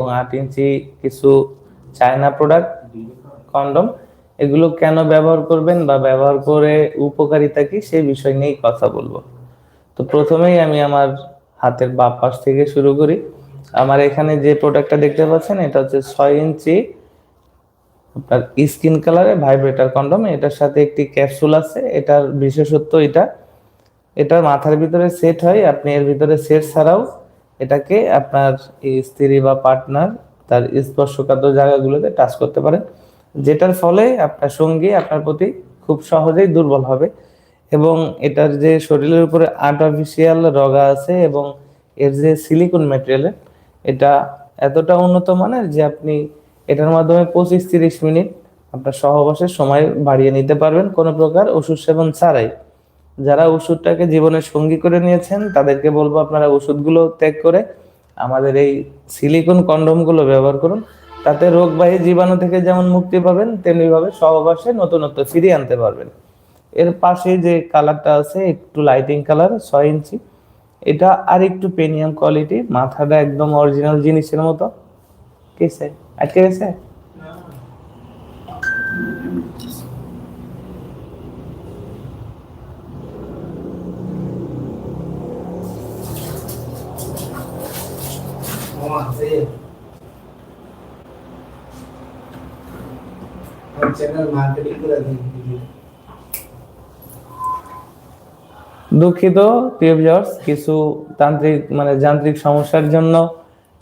এবং আট ইঞ্চি কিছু চায়না প্রোডাক্ট কন্ডম এগুলো কেন ব্যবহার করবেন বা ব্যবহার করে উপকারিতা কি সেই বিষয় নিয়েই কথা বলব। তো প্রথমেই আমি আমার হাতের বাম পাশ থেকে শুরু করি। আমার এখানে যে প্রোডাক্টটা দেখতে পাচ্ছেন, এটা হচ্ছে ছয় ইঞ্চি আপনার স্কিন কালারে ভাইব্রেটার কন্ডম এটার সাথে একটি ক্যাপসুল আছে, এটার বিশেষত্ব এটা। এটা মাথার ভিতরে সেট হয়, আপনি এর ভিতরে সেট ছাড়াও এটাকে আপনার স্ত্রী বা পার্টনার তার স্পর্শকাত জায়গাগুলোতে টাচ করতে পারেন যেটার ফলে আপনার সঙ্গী আপনার প্রতি খুব সহজেই দুর্বল হবে এবং এটার যে শরীরের উপরে আর্টিফিশিয়াল রগা আছে এবং এর যে সিলিকন ম্যাটেরিয়ালের এটা এতটা উন্নত মানের যে আপনি এটার মাধ্যমে পঁচিশ তিরিশ মিনিট আপনার সহবাসের সময় বাড়িয়ে নিতে পারবেন কোনো প্রকার ওষুধ সেবন ছাড়াই। যারা ওষুধটাকে জীবনের সঙ্গী করে নিয়েছেন, তাদেরকে বলব আপনারা ওষুধগুলো ত্যাগ করে আমাদের এই সিলিকন কন্ডমগুলো ব্যবহার করুন। তাতে রোগবাহী জীবাণু থেকে যেমন মুক্তি পাবেন, তেমনিভাবে সহবাসে নতুনত্ব ফিরিয়ে আনতে পারবেন। এর পাশে যে কালারটা আছে, একটু লাইটিং কালার ছয় ইঞ্চি। এটা আর একটু প্রিমিয়াম কোয়ালিটি মাথাটা একদম অরিজিনাল জিনিসের মতো। কিসে আটকে গেছে দুঃখিত কিছু তান্ত্রিক মানে যান্ত্রিক সমস্যার জন্য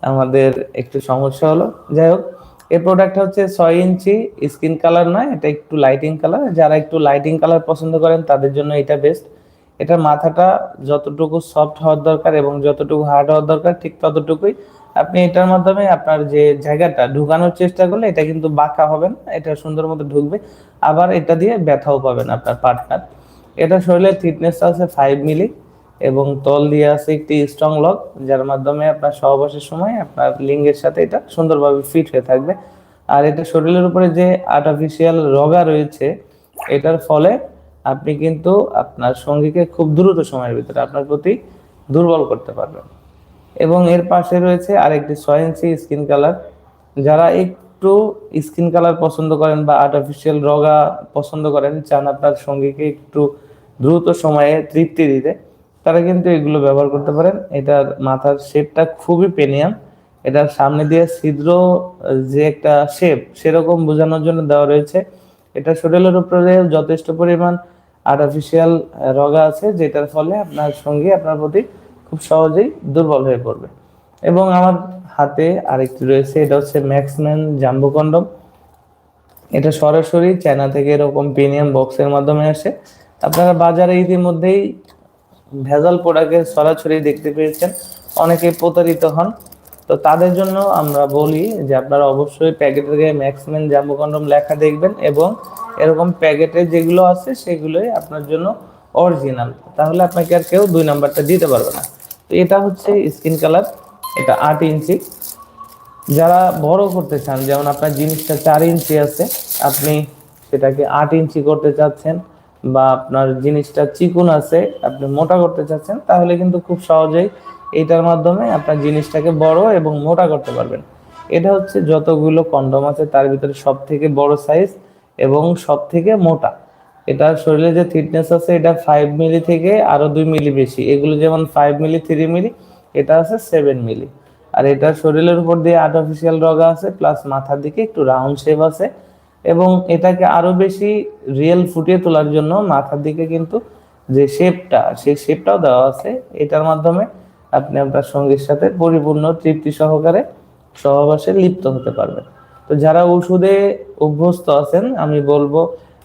আমাদের একটু সমস্যা হলো। যাই হোক এই প্রোডাক্টটা হচ্ছে ছয় ইঞ্চি স্কিন কালার নয়, এটা একটু লাইটিং কালার যারা একটু লাইটিং কালার পছন্দ করেন, তাদের জন্য এটা বেস্ট এটার মাথাটা যতটুকু সফট হওয়ার দরকার এবং যতটুকু হার্ড হওয়ার দরকার, ঠিক ততটুকুই। আপনি এটার মাধ্যমে আপনার যে জায়গাটা ঢুকানোর চেষ্টা করলে এটা কিন্তু বাঁকা হবে না, এটা সুন্দর মতো ঢুকবে। আবার এটা দিয়ে ব্যথাও পাবেন আপনার পার্টনার। এটা শরীরের থিকনেস আছে ফাইভ মিলি এবং তল দিয়ে আছে একটি স্ট্রং লক যার মাধ্যমে আপনার সহবাসের সময় আপনার লিঙ্গের সাথে এটা সুন্দরভাবে ফিট হয়ে থাকবে। আর এটা শরীরের উপরে যে আর্টিফিশিয়াল রগা রয়েছে, এটার ফলে আপনি কিন্তু আপনার সঙ্গীকে খুব দ্রুত সময়ের ভিতরে আপনার প্রতি দুর্বল করতে পারবেন। এবং এর পাশে রয়েছে আরেকটি ইঞ্চি স্কিন কালার। যারা একটু স্কিন কালার পছন্দ করেন বা আর্টিফিশিয়াল রগা পছন্দ করেন, চান আপনার সঙ্গীকে একটু দ্রুত সময়ে তৃপ্তি দিতে, তারা কিন্তু এগুলো ব্যবহার করতে পারেন। এটার মাথার শেপটা খুবই প্রিমিয়াম এটার সামনে দিয়ে ছিদ্র, যে একটা শেপ সেরকম বোঝানোর জন্য দেওয়া রয়েছে। এটা শরীরের উপরে যথেষ্ট পরিমাণ আর্টিফিশিয়াল রগা আছে, যেটার ফলে আপনার সঙ্গে আপনার প্রতি খুব সহজেই দুর্বল হয়ে পড়বে। এবং আমার হাতে আরেকটি রয়েছে, এটা হচ্ছে ম্যাক্সম্যান জাম্বো কন্ডম এটা সরাসরি চায়না থেকে এরকম প্রিমিয়াম বক্সের মাধ্যমে আসে। আপনারা বাজারে ইতিমধ্যেই ভেজাল প্রোডাক্টের সরাসরি দেখতে পেয়েছেন। অনেকে প্রতারিত হন। তো তাদের জন্য আমরা বলি যে আপনারা অবশ্যই প্যাকেটের গায়ে ম্যাক্সিমাম জাম্বো কন্ডম লেখা দেখবেন এবং এরকম প্যাকেটে যেগুলো আছে সেগুলোই আপনার জন্য অরিজিনাল তাহলে আপনাকে আর কেউ দুই নাম্বারটা দিতে পারবে না। তো এটা হচ্ছে স্কিন কালার এটা আট ইঞ্চি। যারা বড় করতে চান, যেমন আপনার জিনিসটা চার ইঞ্চি আছে, আপনি সেটাকে আট ইঞ্চি করতে চাচ্ছেন বা আপনার জিনিসটা চিকুন আছে, আপনি মোটা করতে চাচ্ছেন, তাহলে কিন্তু খুব সহজেই এইটার মাধ্যমে আপনার জিনিসটাকে বড় এবং মোটা করতে পারবেন। এটা হচ্ছে যতগুলো কন্ডম আছে, তার ভিতরে সব থেকে বড় সাইজ এবং সব থেকে মোটা। এটার শরীরে যে থিকনেস আছে, এটা ফাইভ মিলি থেকে আরও দুই মিলি বেশি। এগুলো যেমন ফাইভ মিলি থ্রি মিলি এটা আছে সেভেন মিলি আর এটা শরীরের উপর দিয়ে আর্টিফিশিয়াল রগা আছে প্লাস মাথার দিকে একটু রাউন্ড শেপ আছে। এবং এটাকে আরও বেশি রিয়েল ফুটিয়ে তোলার জন্য মাথার দিকে কিন্তু যে শেপটা সেই শেপটাও দেওয়া আছে। এটার মাধ্যমে আপনি আপনার সঙ্গীর সাথে পরিপূর্ণ তৃপ্তি সহকারে সহবাসে লিপ্ত হতে পারবেন। তো যারা ওষুধে অভ্যস্ত আছেন, আমি বলব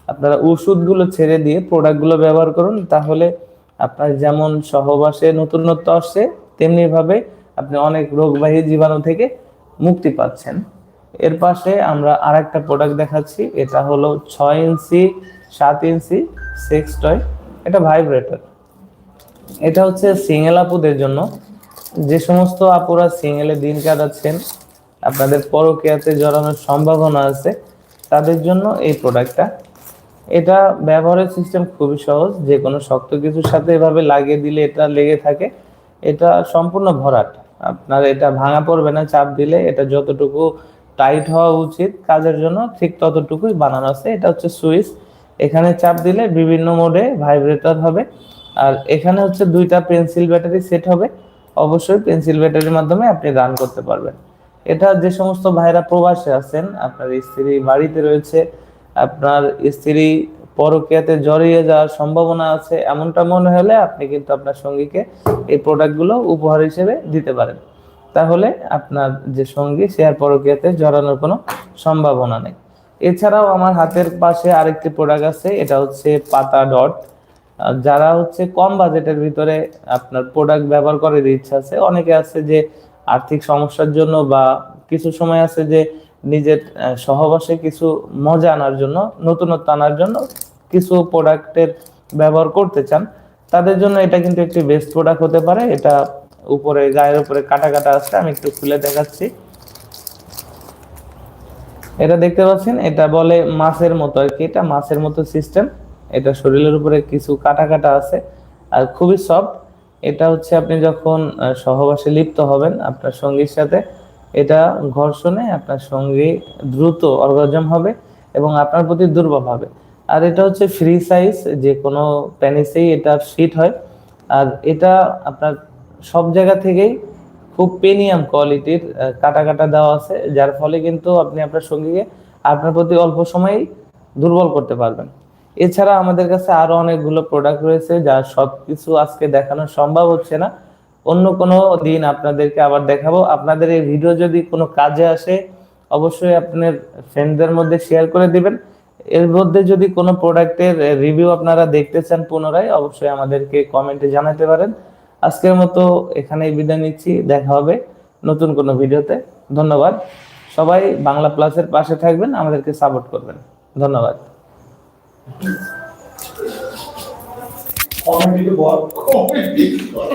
আপনারা ওষুধগুলো ছেড়ে দিয়ে প্রোডাক্টগুলো ব্যবহার করুন, তাহলে আপনার যেমন সহবাসে নতুনত্ব আসছে তেমনি ভাবে আপনি অনেক রোগবাহী জীবাণু থেকে মুক্তি পাচ্ছেন। এর পাশে আমরা আর একটা প্রোডাক্ট দেখাচ্ছি, এটা হলো ছয় ইঞ্চি, সাত ইঞ্চি সেক্স টয় এটা ভাইব্রেটর এটা হচ্ছে সিঙ্গেল আপুদের জন্য। যে সমস্ত আপুরা সিঙ্গেলে দিন কাটাচ্ছেন, আপনাদের পরকীয়াতে জড়ানোর সম্ভাবনা আছে তাদের জন্য এই প্রোডাক্টটা এটা ব্যবহারের সিস্টেম খুবই সহজ, যে কোনো শক্ত কিছুর সাথে এভাবে লাগিয়ে দিলে এটা লেগে থাকে। এটা সম্পূর্ণ ভরাট। আপনার এটা ভাঙা পড়বে না, চাপ দিলে এটা যতটুকু টাইট হওয়া উচিত কাজের জন্য, ঠিক ততটুকুই বানানো আছে। এটা হচ্ছে সুইচ। এখানে চাপ দিলে বিভিন্ন মোডে ভাইব্রেটর হবে। আর এখানে হচ্ছে দুইটা পেন্সিল ব্যাটারি সেট হবে। অবশ্যই পেন্সিল ব্যাটারির মাধ্যমে আপনি রান করতে পারবেন। এটা যে সমস্ত ভাইরা প্রবাসে আছেন, আপনার স্ত্রী বাড়িতে রয়েছে, আপনার স্ত্রী পরকীয়াতে জড়িয়ে যাওয়ার সম্ভাবনা আছে, এমনটা মনে হলে আপনি কিন্তু আপনার সঙ্গীকে এই প্রোডাক্টগুলো উপহার হিসেবে দিতে পারেন। তাহলে আপনার যে সঙ্গী, সে আর পরকীয়াতে জড়ানোর কোনো সম্ভাবনা নেই। এছাড়াও আমার হাতের পাশে আরেকটি প্রোডাক্ট আছে, এটা হচ্ছে পাতা ডট। যারা হচ্ছে কম বাজেটের ভিতরে আপনার প্রোডাক্ট ব্যবহার করার ইচ্ছা আছে, অনেকে আছে যে আর্থিক সমস্যার জন্য বা কিছু সময় আছে যে নিজের সহবাসে কিছু মজা আনার জন্য, নতুনত্ব আনার জন্য কিছু প্রোডাক্টের ব্যবহার করতে চান, তাদের জন্য এটা কিন্তু একটি বেস্ট প্রোডাক্ট হতে পারে। এটা উপরে, গায়ের উপরে কাটা কাটা আছে, আমি একটু খুলে দেখাচ্ছি। এটা দেখতে পাচ্ছেন, এটা বলে মাছের মতো আর কি, এটা মাছের মতো সিস্টেম এটা শরীরের উপরে কিছু কাটা কাটা আছে, আর খুবই সফট এটা হচ্ছে আপনি যখন সহবাসে লিপ্ত হবেন আপনার সঙ্গীর সাথে, এটা ঘর্ষণে আপনার সঙ্গী দ্রুত অর্গাজম হবে এবং আপনার প্রতি দুর্বল হবে। আর এটা হচ্ছে ফ্রি সাইজ যে কোনো প্যানিসেই এটা ফিট হয়। আর এটা আপনার সব জায়গা থেকেই খুব প্রিমিয়াম কোয়ালিটির কাটা কাটা দেওয়া আছে, যার ফলে কিন্তু আপনি আপনার সঙ্গীকে আপনার প্রতি অল্প সময়েই দুর্বল করতে পারবেন। এছাড়া আমাদের কাছে আরও অনেকগুলো প্রোডাক্ট রয়েছে যা সবকিছু আজকে দেখানো সম্ভব হচ্ছে না। অন্য কোনো দিন আপনাদেরকে আবার দেখাবো। আপনাদের এই ভিডিও যদি কোনো কাজে আসে, অবশ্যই আপনার ফ্রেন্ডদের মধ্যে শেয়ার করে দিবেন। এর মধ্যে যদি কোনো প্রোডাক্টের রিভিউ আপনারা দেখতে চান পুনরায়, অবশ্যই আমাদেরকে কমেন্টে জানাতে পারেন। আজকের মতো এখানেই বিদায় নিচ্ছি। দেখা হবে নতুন কোনো ভিডিওতে ধন্যবাদ। সবাই বাংলা প্লাসের পাশে থাকবেন, আমাদেরকে সাপোর্ট করবেন। ধন্যবাদ। কমেন্টে বল কমেন্টে বল